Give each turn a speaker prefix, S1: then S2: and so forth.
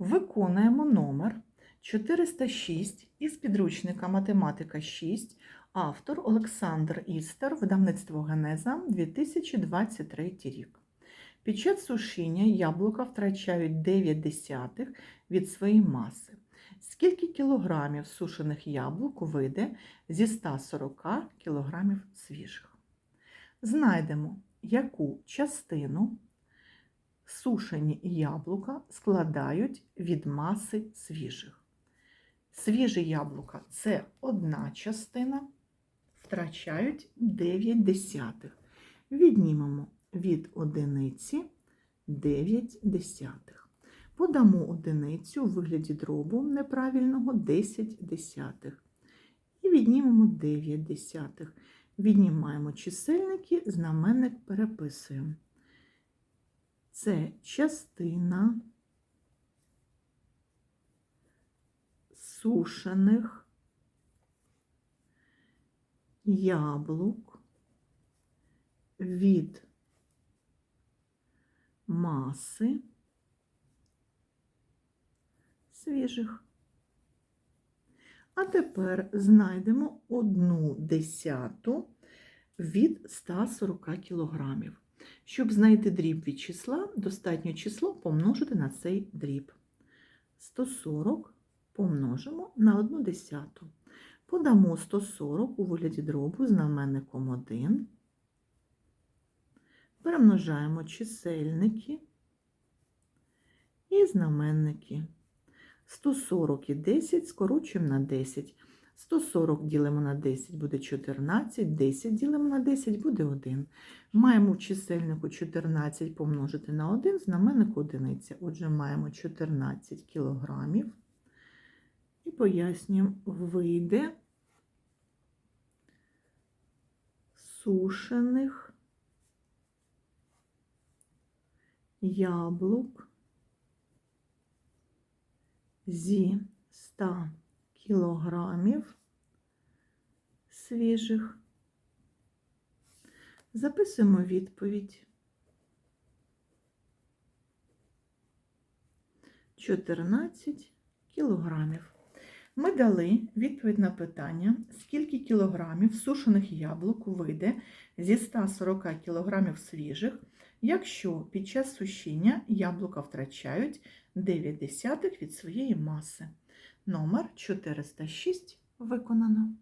S1: Виконуємо номер 406 із підручника Математика 6, автор Олександр Істер, видавництво Генеза 2023 рік. Під час сушіння яблука втрачають 9 десятих від своєї маси. Скільки кілограмів сушених яблук вийде зі 140 кілограмів свіжих? Знайдемо, яку частину сушені яблука складають від маси свіжих. Свіжі яблука це одна частина, втрачають 9 десятих. Віднімемо від одиниці 9 десятих. Подамо одиницю у вигляді дробу неправильного 10 десятих. І віднімемо 9 десятих. Віднімаємо чисельники, знаменник переписуємо. Це частина сушених яблук від маси свіжих. А тепер знайдемо одну десяту від 140 кілограмів. Щоб знайти дріб від числа, достатньо число помножити на цей дріб. 140 помножимо на 1 десяту. Подамо 140 у вигляді дробу знаменником 1. Перемножаємо чисельники і знаменники. 140 і 10 скорочуємо на 10. 140 ділимо на 10 буде 14, 10 ділимо на 10 буде 1. Маємо в чисельнику 14 помножити на 1, знаменник одиниця. Отже, маємо 14 кілограмів. І пояснюємо, вийде сушених яблук зі 100 кілограмів свіжих. Записуємо відповідь. 14 кілограмів. Ми дали відповідь на питання, скільки кілограмів сушених яблук вийде зі 140 кілограмів свіжих, якщо під час сушіння яблука втрачають 9 десятих від своєї маси. Номер 406 виконано.